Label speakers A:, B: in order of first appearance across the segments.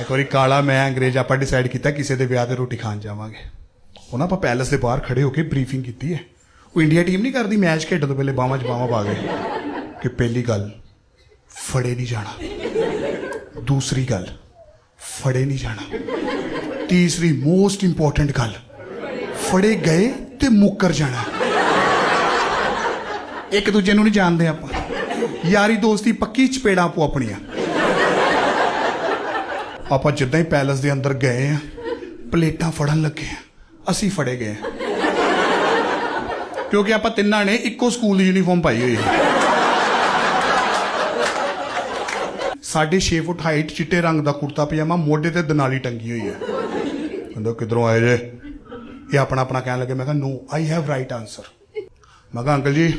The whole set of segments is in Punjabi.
A: ਇੱਕ ਵਾਰੀ ਕਾਲਾ ਮੈਂ ਅੰਗਰੇਜ਼ ਆਪਾਂ ਡਿਸਾਈਡ ਕੀਤਾ ਕਿਸੇ ਦੇ ਵਿਆਹ ਤੇ ਰੋਟੀ ਖਾਣ ਜਾਵਾਂਗੇ। ਉਹਨਾਂ ਆਪਾਂ ਪੈਲਸ ਦੇ ਬਾਹਰ ਖੜੇ ਹੋ ਕੇ ਬਰੀਫਿੰਗ ਕੀਤੀ ਹੈ। ਉਹ ਇੰਡੀਆ ਟੀਮ ਨਹੀਂ ਕਰਦੀ ਮੈਚ ਖੇਡਣ ਤੋਂ ਪਹਿਲੇ ਬਾਹਾਂ 'ਚ ਬਾਹਾਂ ਪਾ ਗਏ ਕਿ ਪਹਿਲੀ ਗੱਲ, ਫੜੇ ਨਹੀਂ ਜਾਣਾ। ਦੂਸਰੀ ਗੱਲ, ਫੜੇ ਨਹੀਂ ਜਾਣਾ। ਤੀਸਰੀ ਮੋਸਟ ਇੰਪੋਰਟੈਂਟ ਗੱਲ, ਫੜੇ ਗਏ ਤੇ ਮੁੱਕਰ ਜਾਣਾ। ਇੱਕ ਦੂਜੇ ਨੂੰ ਨਹੀਂ ਜਾਣਦੇ ਆਪਾਂ। ਯਾਰੀ ਦੋਸਤੀ ਪੱਕੀ ਚਪੇੜਾਂ ਆਪੋ ਆਪਣੀਆਂ। ਆਪਾਂ ਜਿੱਦਾਂ ਹੀ ਪੈਲਸ ਦੇ ਅੰਦਰ ਗਏ ਆ, ਪਲੇਟਾਂ ਫੜਨ ਲੱਗੇ ਆ। ਅਸੀਂ ਫੜੇ ਗਏ ਕਿਉਂਕਿ ਆਪਾਂ ਤਿੰਨਾਂ ਨੇ ਇੱਕੋ ਸਕੂਲ ਦੀ ਯੂਨੀਫਾਰਮ ਪਾਈ ਹੋਈ ਹੈ ਸਾਢੇ 6 ਫੁੱਟ ਹਾਈਟ ਚਿੱਟੇ ਰੰਗ ਦਾ ਕੁੜਤਾ ਪਜਾਮਾ, ਮੋਢੇ ਤੇ ਦਨਾਲੀ ਟੰਗੀ ਹੋਈ ਹੈ ਕਹਿੰਦਾ, ਕਿਧਰੋਂ ਆਏ ਜੇ? ਇਹ ਆਪਣਾ ਆਪਣਾ ਕਹਿਣ ਲੱਗੇ, ਮੈਂ ਕਿਹਾ no I have right answer ਮੈਂ ਕਿਹਾ, ਅੰਕਲ ਜੀ,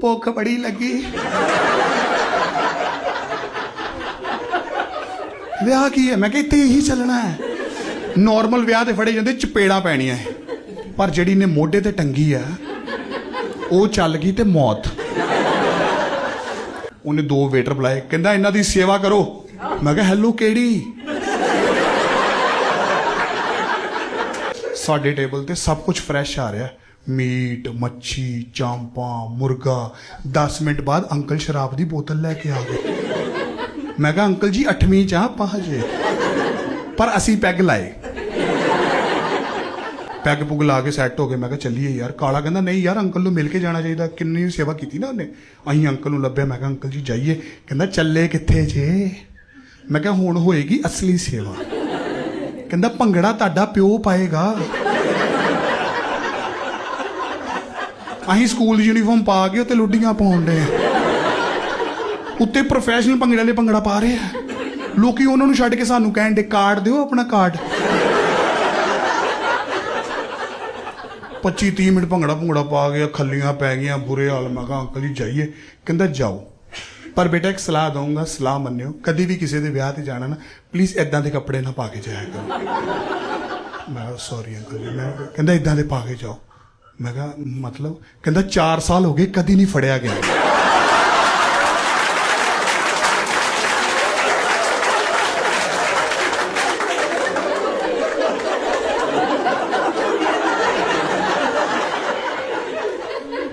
A: ਭੁੱਖ ਬੜੀ ਲੱਗੀ। ਵਿਆਹ ਕੀ ਹੈ? ਮੈਂ ਕਿਹਾ ਇੱਥੇ ਇਹੀ ਚੱਲਣਾ ਹੈ। ਨਾਰਮਲ ਵਿਆਹ ਤੇ ਫੜੇ ਜਾਂਦੇ, ਚਪੇੜਾਂ ਪੈਣੀਆਂ ਹੈ। ਪਰ ਜਿਹੜੀ ਨੇ ਮੋਢੇ ਤੇ ਟੰਗੀ ਆ, ਉਹ ਚੱਲ ਗਈ ਤੇ ਮੌਤ। ਉਹਨੇ ਦੋ ਵੇਟਰ ਬੁਲਾਏ, ਕਹਿੰਦਾ ਇਹਨਾਂ ਦੀ ਸੇਵਾ ਕਰੋ। ਮੈਂ ਕਿਹਾ ਹੈਲੋ ਕਿਹੜੀ? ਸਾਡੇ ਟੇਬਲ ਤੇ ਸਭ ਕੁਝ ਫਰੈਸ਼ ਆ ਰਿਹਾ। ਮੀਟ, ਮੱਛੀ, ਚਾਂਪਾਂ, ਮੁਰਗਾ। 10 ਮਿੰਟ ਬਾਅਦ ਅੰਕਲ ਸ਼ਰਾਬ ਦੀ ਬੋਤਲ ਲੈ ਕੇ ਆ ਗਏ। ਮੈਂ ਕਿਹਾ, ਅੰਕਲ ਜੀ 8ਵੀਂ ਚ ਆ ਆਪਾਂ ਹਜੇ ਪਰ ਅਸੀਂ ਪੈਗ ਲਾਏ। ਪੈਗ ਪੁਗ ਲਾ ਕੇ ਸੈੱਟ ਹੋ ਗਏ। ਮੈਂ ਕਿਹਾ, ਚੱਲੀਏ ਯਾਰ। ਕਾਲਾ ਕਹਿੰਦਾ, ਨਹੀਂ ਯਾਰ, ਅੰਕਲ ਨੂੰ ਮਿਲ ਕੇ ਜਾਣਾ ਚਾਹੀਦਾ। ਕਿੰਨੀ ਸੇਵਾ ਕੀਤੀ ਨਾ ਉਹਨੇ। ਅਸੀਂ ਅੰਕਲ ਨੂੰ ਲੱਭਿਆ। ਮੈਂ ਕਿਹਾ, ਅੰਕਲ ਜੀ, ਜਾਈਏ। ਕਹਿੰਦਾ, ਚੱਲੇ ਕਿੱਥੇ ਜੇ? ਮੈਂ ਕਿਹਾ, ਹੁਣ ਹੋਏਗੀ ਅਸਲੀ ਸੇਵਾ। ਕਹਿੰਦਾ, ਭੰਗੜਾ ਤੁਹਾਡਾ ਪਿਓ ਪਾਏਗਾ। ਅਸੀਂ ਸਕੂਲ ਯੂਨੀਫਾਰਮ ਪਾ ਕੇ ਉੱਤੇ ਲੁੱਡੀਆਂ ਪਾਉਣ ਦੇ ਉੱਤੇ ਪ੍ਰੋਫੈਸ਼ਨਲ ਭੰਗੜੇ ਵਾਲੇ ਭੰਗੜਾ ਪਾ ਰਹੇ ਆ। ਲੋਕੀ ਉਹਨਾਂ ਨੂੰ ਛੱਡ ਕੇ ਸਾਨੂੰ ਕਹਿਣ ਦੇ, ਕਾਰਡ ਦਿਓ ਆਪਣਾ ਕਾਰਡ। 25 30 ਮਿੰਟ ਭੰਗੜਾ ਭੰਗੜਾ ਪਾ ਗਿਆ ਖੱਲੀਆਂ ਪੈ ਗਈਆਂ, ਬੁਰੇ ਹਾਲ, ਮੈਂ ਕਿਹਾ, ਅੰਕਲ ਜੀ, ਜਾਈਏ। ਕਹਿੰਦਾ, ਜਾਓ। ਪਰ ਬੇਟਾ, ਇੱਕ ਸਲਾਹ ਦਊਂਗਾ, ਸਲਾਹ ਮੰਨਿਓ, ਕਦੀ ਵੀ ਕਿਸੇ ਦੇ ਵਿਆਹ ਤੇ ਜਾਣਾ ਨਾ ਪਲੀਜ਼ ਇਦਾਂ ਦੇ ਕੱਪੜੇ ਨਾ ਪਾ ਕੇ ਜਾਇਆ ਕਰੋ। ਮੈਂ ਸੌਰੀ ਅੰਕਲ ਜੀ, ਮੈਂ ਕਹਿੰਦਾ ਇਦਾਂ ਦੇ ਪਾ ਕੇ ਜਾਓ। ਮੈਂ ਕਿਹਾ, ਮਤਲਬ? ਕਹਿੰਦਾ 4 ਸਾਲ ਹੋ ਗਏ, ਕਦੀ ਨਹੀਂ ਫੜਿਆ ਗਿਆ।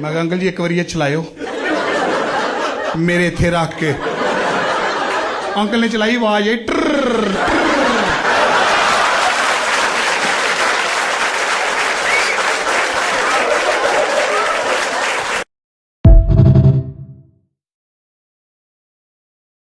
A: ਮੈਂ ਕਿਹਾ, ਅੰਕਲ ਜੀ, ਇੱਕ ਵਾਰੀ ਇਹ ਚਲਾਇਓ। ਮੇਰੇ ਇੱਥੇ ਰੱਖ ਕੇ। ਅੰਕਲ ਨੇ ਚਲਾਈ ਆਵਾਜ਼ ਆਈ ਟਰ